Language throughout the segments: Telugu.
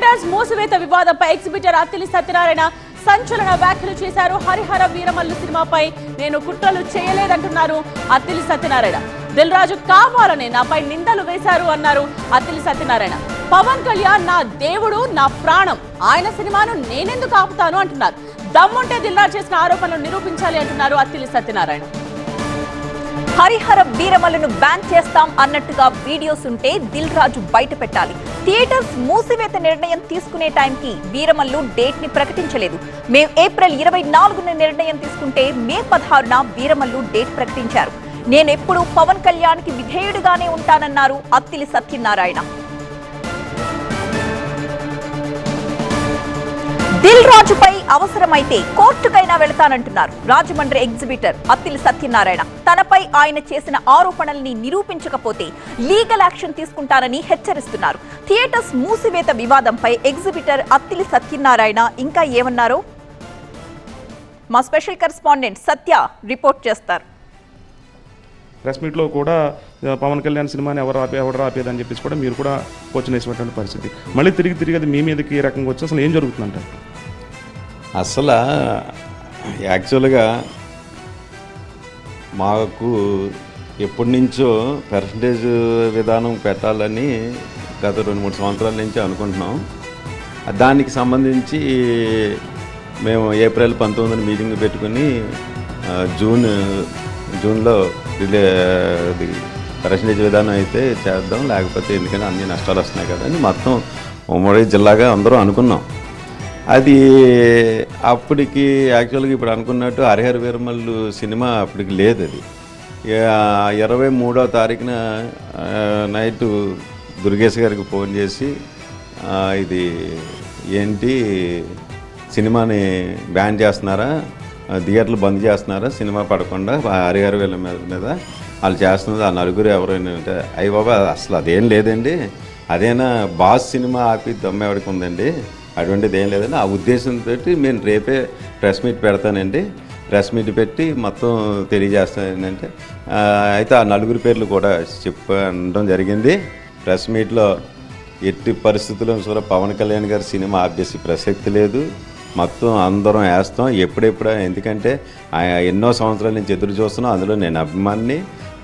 థియేటర్స్ మూసివేత వివాదంపై ఎగ్జిబిటర్ అత్తిలి సత్యనారాయణ సంచలన వ్యాఖ్యలు చేశారు. హరిహర వీరమల్లు సినిమాపై నేను కుట్రలు చేయలేదంటున్నారు అత్తిలి సత్యనారాయణ. దిల్ రాజు కావాలనే నాపై నిందలు వేశారు అన్నారు అత్తిలి సత్యనారాయణ. పవన్ కళ్యాణ్ నా దేవుడు నా ప్రాణం ఆయన సినిమాను నేనెందుకు ఆపుతాను అంటున్నారు. దమ్ముంటే దిల్ చేసిన ఆరోపణలు నిరూపించాలి అంటున్నారు అత్తిలి సత్యనారాయణ. హరిహర వీరమలను బ్యాన్ చేస్తాం అన్నట్టుగా వీడియోస్ ఉంటే దిల్ రాజు బయట పెట్టాలి థియేటర్స్ మూసివేత నిర్ణయం తీసుకునే టైంకి వీరమల్లు డేట్ని ప్రకటించలేదు. మేం ఏప్రిల్ ఇరవై నాలుగున నిర్ణయం తీసుకుంటే మే పదహారున వీరమల్లు డేట్ ప్రకటించారు. నేనెప్పుడు పవన్ కళ్యాణ్కి విధేయుడుగానే ఉంటానన్నారు అత్తిలి సత్యనారాయణ. దిల్ రాజుపై అవసరమైతే కోర్టుకైనా వెళతానంటున్నారు. రాజమండ్రి ఎగ్జిబిటర్ అత్తిలి సత్యనారాయణ. తనపై ఆయన చేసిన ఆరోపణల్ని నిరూపించకపోతే లీగల్ యాక్షన్ తీసుకుంటానని హెచ్చరిస్తున్నారు. థియేటర్స్ మూసివేత వివాదంపై ఎగ్జిబిటర్ అత్తిలి సత్యనారాయణ ఇంకా ఏమన్నారో? మా స్పెషల్ కరెస్పాండెంట్ సత్య రిపోర్ట్ చేస్తారు. ప్రెస్ మీట్లో కూడా పవన్ కళ్యాణ్ సినిమాని ఎవరు ఆపే ఎవరు ఆపేదని చెప్పేసి కూడా మీరు కూడా క్వశ్చన్ వేసినటువంటి పరిస్థితి. మళ్ళీ తిరిగి తిరిగి అది మీ మీదకి ఈ రకంగా వచ్చి అసలు ఏం జరుగుతుందంటారు? అసలు యాక్చువల్గా మాకు ఎప్పటి నుంచో పర్సంటేజ్ విధానం పెట్టాలని గత రెండు మూడు సంవత్సరాల నుంచి అనుకుంటున్నాం. దానికి సంబంధించి మేము ఏప్రిల్ పంతొమ్మిదిన మీటింగ్ పెట్టుకుని జూన్ జూన్లో రిలే ఇది పర్సంటేజ్ విధానం అయితే చేద్దాం. లేకపోతే ఎందుకంటే అన్ని నష్టాలు వస్తున్నాయి కదా అని మొత్తం ఉమ్మడి జిల్లాగా అందరూ అనుకున్నాం. అది అప్పటికి యాక్చువల్గా ఇప్పుడు అనుకున్నట్టు హరిహర వీరమల్లు సినిమా అప్పటికి లేదు అది. ఇరవై మూడో తారీఖున నైట్ దుర్గేష్ గారికి ఫోన్ చేసి ఇది ఏంటి సినిమాని బ్యాన్ చేస్తున్నారా థియేటర్లు బంద్ చేస్తున్నారా సినిమా పడకుండా హరిహర వీళ్ళ మీద మీద వాళ్ళు చేస్తున్నది ఆ నలుగురు ఎవరైనా అంటే అయ్యి బాబా అసలు అదేం లేదండి. అదేనా బాస్ సినిమా ఆపి దమ్మెవడికి ఉందండి? అటువంటిది ఏం లేదండి. ఆ ఉద్దేశంతో నేను రేపే ప్రెస్ మీట్ పెడతానండి. ప్రెస్ మీట్ పెట్టి మొత్తం తెలియజేస్తానంటే అయితే ఆ నలుగురు పేర్లు కూడా చెప్పడం జరిగింది. ప్రెస్ మీట్లో ఎట్టి పరిస్థితుల్లో కూడా పవన్ కళ్యాణ్ గారి సినిమా ఆపేసి ప్రసక్తి లేదు. మొత్తం అందరం వేస్తాం. ఎప్పుడెప్పుడు ఎందుకంటే ఎన్నో సంవత్సరాల నుంచి ఎదురు చూస్తున్నాం. అందులో నేను అభిమాన్ని.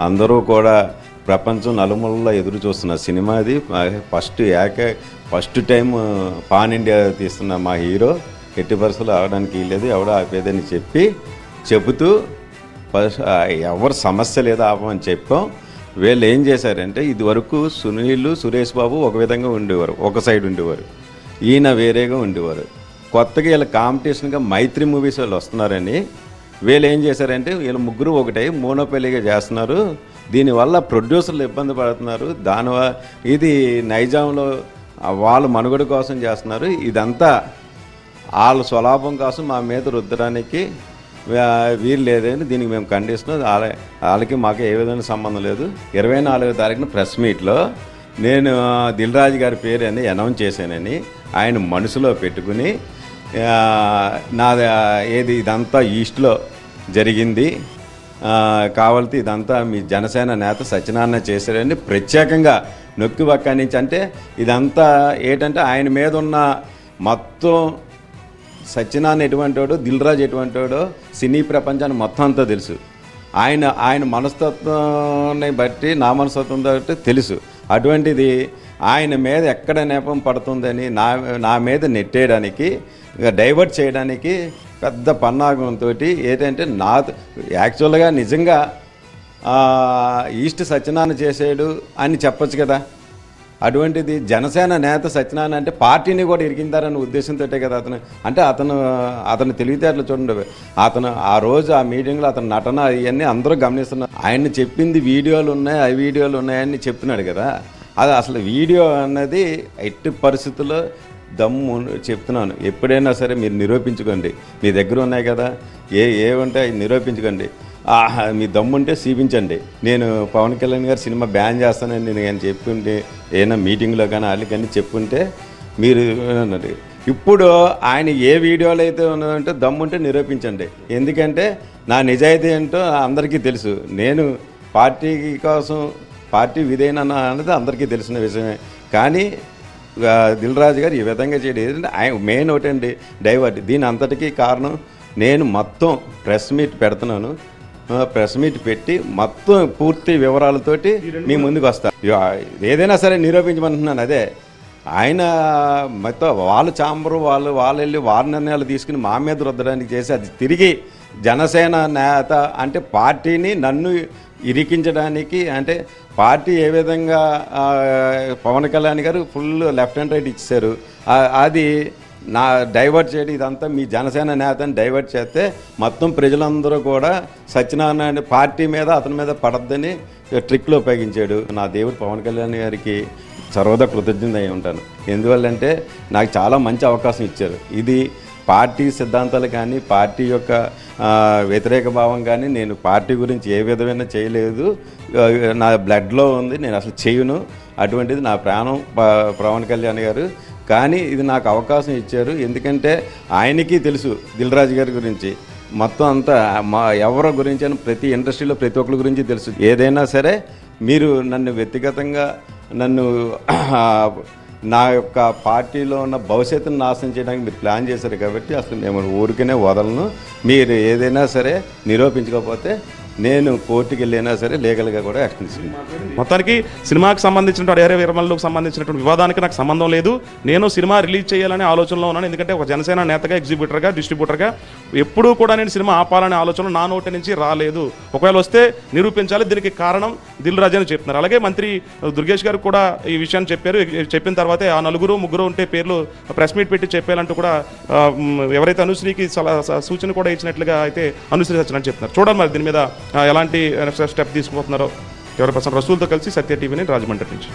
అందరూ కూడా ప్రపంచం నలుమూలలో ఎదురు చూస్తున్న సినిమా అది. ఫస్ట్ ఏక ఫస్ట్ టైం పాన్ ఇండియా తీస్తున్న మా హీరో. ఎట్టి పరిస్థితులు ఆగడానికి లేదు ఎవడో ఆపేదని చెప్పి చెబుతూ ఫస్ట్ ఎవరు సమస్య లేదా ఆపమని చెప్పాం. వీళ్ళు ఏం చేశారంటే ఇది వరకు సునీల్ సురేష్ బాబు ఒక విధంగా ఉండేవారు ఒక సైడ్ ఉండేవారు ఈయన వేరేగా ఉండేవారు. కొత్తగా వీళ్ళ కాంపిటీషన్గా మైత్రి మూవీస్ వాళ్ళు వస్తున్నారని వీళ్ళు ఏం చేశారంటే వీళ్ళ ముగ్గురు ఒకటే మోనోపెల్లిగా చేస్తున్నారు. దీనివల్ల ప్రొడ్యూసర్లు ఇబ్బంది పడుతున్నారు. దానివల్ల ఇది నైజాంలో వాళ్ళు మనుగడ కోసం చేస్తున్నారు. ఇదంతా వాళ్ళ స్వలాభం కోసం మా మీద రుద్దడానికి వీలు లేదని దీనికి మేము ఖండిస్తున్నాం. వాళ్ళ వాళ్ళకి మాకు ఏ విధమైన సంబంధం లేదు. ఇరవై నాలుగో తారీఖున ప్రెస్ మీట్లో నేను దిల్ రాజు గారి పేరు అని అనౌన్స్ చేశానని ఆయన మనసులో పెట్టుకుని నాది ఏది ఇదంతా ఈస్ట్లో జరిగింది. ఆ, ఇదంతా మీ జనసేన నేత సత్యనారాయణ చేశారని ప్రత్యేకంగా నొక్కి పక్క నుంచి అంటే ఇదంతా ఏంటంటే ఆయన మీద ఉన్న మొత్తం సత్యనారాయణ ఎటువంటి వాడు దిల్రాజ్ ఎటువంటి వాడో సినీ ప్రపంచాన్ని మొత్తం అంతా తెలుసు. ఆయన ఆయన మనస్తత్వాన్ని బట్టి నా మనస్తత్వం బట్టి తెలుసు. అటువంటిది ఆయన మీద ఎక్కడ నేపం పడుతుందని నా నా మీద నెట్టేయడానికి డైవర్ట్ చేయడానికి పెద్ద పన్నాగంతో ఏంటంటే నా యాక్చువల్గా నిజంగా ఈస్ట్ సత్యనారాయణ చేసాడు అని చెప్పొచ్చు కదా. అటువంటిది జనసేన నేత సత్యనారాయణ అంటే పార్టీని కూడా ఇరిగిందారనే ఉద్దేశంతో కదా అతను. అంటే అతను అతను తెలివితేటలు చూడండి. అతను ఆ రోజు ఆ మీటింగ్లో అతను నటన ఇవన్నీ అందరూ గమనిస్తున్నారు. ఆయన చెప్పింది వీడియోలు ఉన్నాయి ఆ వీడియోలు ఉన్నాయని చెప్తున్నాడు కదా. అది అసలు వీడియో అన్నది ఎట్టి పరిస్థితుల్లో దమ్ము చెప్తున్నాను. ఎప్పుడైనా సరే మీరు నిరూపించుకోండి. మీ దగ్గర ఉన్నాయి కదా ఏ ఏమంటే అవి నిరూపించుకోండి. ఆహా, మీ దమ్ముంటే చూపించండి. నేను పవన్ కళ్యాణ్ గారు సినిమా బ్యాన్ చేస్తానని నేను కానీ చెప్పుంటే ఏదైనా మీటింగ్లో కానీ వాళ్ళు కానీ చెప్పుంటే మీరు అన్నది. ఇప్పుడు ఆయన ఏ వీడియోలు అయితే ఉన్నదంటే దమ్ముంటే నిరూపించండి. ఎందుకంటే నా నిజాయితీ ఏంటో అందరికీ తెలుసు. నేను పార్టీ కోసం పార్టీ విధేయన అన్నది అందరికీ తెలిసిన విషయమే. కానీ ఆ, దిల్ రాజు గారు ఈ విధంగా చేయడం. ఏంటంటే ఆయన మెయిన్ ఒకటండి డైవర్ట్ దీని అంతటికీ కారణం నేను మొత్తం ప్రెస్ మీట్ పెడుతున్నాను. ప్రెస్ మీట్ పెట్టి మొత్తం పూర్తి వివరాలతోటి మీ ముందుకు వస్తా. ఇక ఏదైనా సరే నిరూపించమంటున్నాను అదే. ఆయన మొత్తం వాళ్ళ చాంబరు వాళ్ళు వాళ్ళు వెళ్ళి వారి నిర్ణయాలు తీసుకుని మా మీద రుద్దడానికి చేసి అది తిరిగి జనసేన నేత అంటే పార్టీని నన్ను ఇరికించడానికి అంటే పార్టీ ఏ విధంగా పవన్ కళ్యాణ్ గారు ఫుల్ లెఫ్ట్ అండ్ రైట్ ఇచ్చారు. అది నా డైవర్ట్ చేయడం ఇదంతా మీ జనసేన నేతని డైవర్ట్ చేస్తే మొత్తం ప్రజలందరూ కూడా సత్యనారాయణ పార్టీ మీద అతని మీద పడద్దని ట్రిక్లో ఉపయోగించాడు. నా దేవుడు పవన్ కళ్యాణ్ గారికి సర్వదా కృతజ్ఞత అయి ఉంటాను ఎందువల్లంటే నాకు చాలా మంచి అవకాశం ఇచ్చారు. ఇది పార్టీ సిద్ధాంతాలు కానీ పార్టీ యొక్క వ్యతిరేక భావం కానీ నేను పార్టీ గురించి ఏ విధమైన చేయలేదు. నా బ్లడ్లో ఉంది నేను అసలు చేయను. అటువంటిది నా ప్రాణం ప- పవన్ కళ్యాణ్ గారు. కానీ ఇది నాకు అవకాశం ఇచ్చారు. ఎందుకంటే ఆయనకి తెలుసు దిల్ రాజు గారి గురించి. మొత్తం అంతా మా ఎవరి గురించి అని ప్రతి ఇండస్ట్రీలో ప్రతి ఒక్కరి గురించి తెలుసు. ఏదైనా సరే మీరు నన్ను వ్యక్తిగతంగా నన్ను నా యొక్క పార్టీలో ఉన్న భవిష్యత్తును నాశనం చేయడానికి మీరు ప్లాన్ చేశారు కాబట్టి అసలు మేము ఊరికనే వదలను. మీరు ఏదైనా సరే నిరూపించకపోతే నేను కోర్టుకి వెళ్ళినా సరే లీగల్గా కూడా యాక్షన్ తీసుకుంటాను మొత్తానికి సినిమాకి సంబంధించిన అడియారే విరమణలకు సంబంధించినటువంటి వివాదానికి నాకు సంబంధం లేదు. నేను సినిమా రిలీజ్ చేయాలనే ఆలోచనలో ఉన్నాను. ఎందుకంటే ఒక జనసేన నేతగా ఎగ్జిబ్యూటర్గా డిస్ట్రిబ్యూటర్గా ఎప్పుడూ కూడా నేను సినిమా ఆపాలనే ఆలోచన నా నోటి నుంచి రాలేదు. ఒకవేళ వస్తే నిరూపించాలి. దీనికి కారణం దిల్ రాజు అని చెప్తున్నారు. అలాగే మంత్రి దుర్గేష్ గారు కూడా ఈ విషయాన్ని చెప్పారు. చెప్పిన తర్వాతే ఆ నలుగురు ముగ్గురు ఉంటే పేర్లు ప్రెస్ మీట్ పెట్టి చెప్పాలంటూ కూడా ఎవరైతే అనుశ్రీకి సలహా స- సూచన కూడా ఇచ్చినట్లుగా అయితే అనుశ్రీ సత్యనారాయణ చెప్తున్నారు. చూడండి మరి దీని మీద ఎలాంటి స్టెప్ తీసుకుపోతున్నారో ఎవరి పర్సన్ రసూల్తో కలిసి సత్య టీవీని రాజమండ్రి నుంచి.